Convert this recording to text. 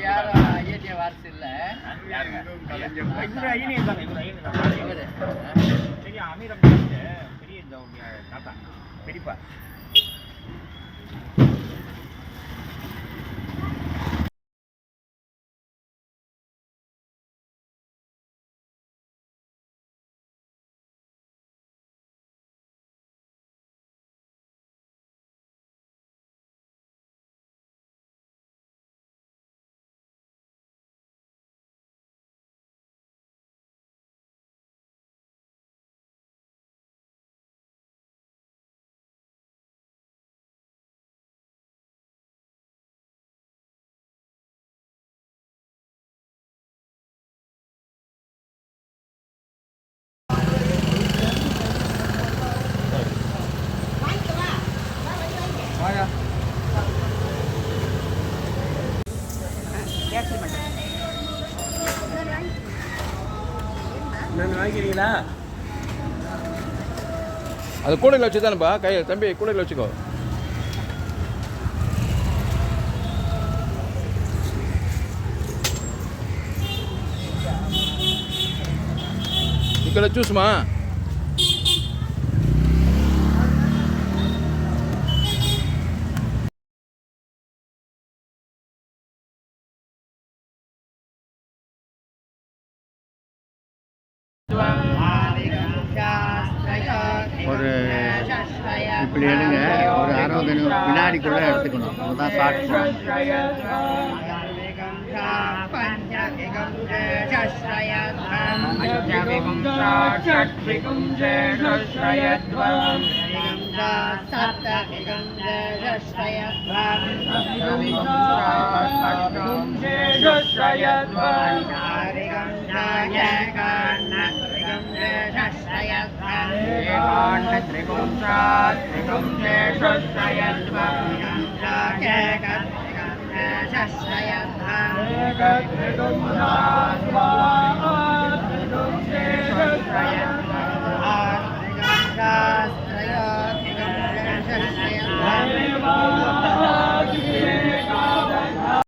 யாரும் வாரிசு இல்லை. பெரிய அமீரம் பெரிய தாத்தா பெரியப்பா நான் வாங்கிக்கிறீங்களா அது கூடையில் வச்சு தானேப்பா கையில் தம்பி கூடையில் வச்சுக்கோ ఇక్కడ చూసుమా ஒரு இப்படி எடுங்க ஒரு அறுபது வினாடிக்குள்ளே எடுத்துக்கணும் அதுதான் ஷார்ட் त्रिगुंसात्रिगुंसेषु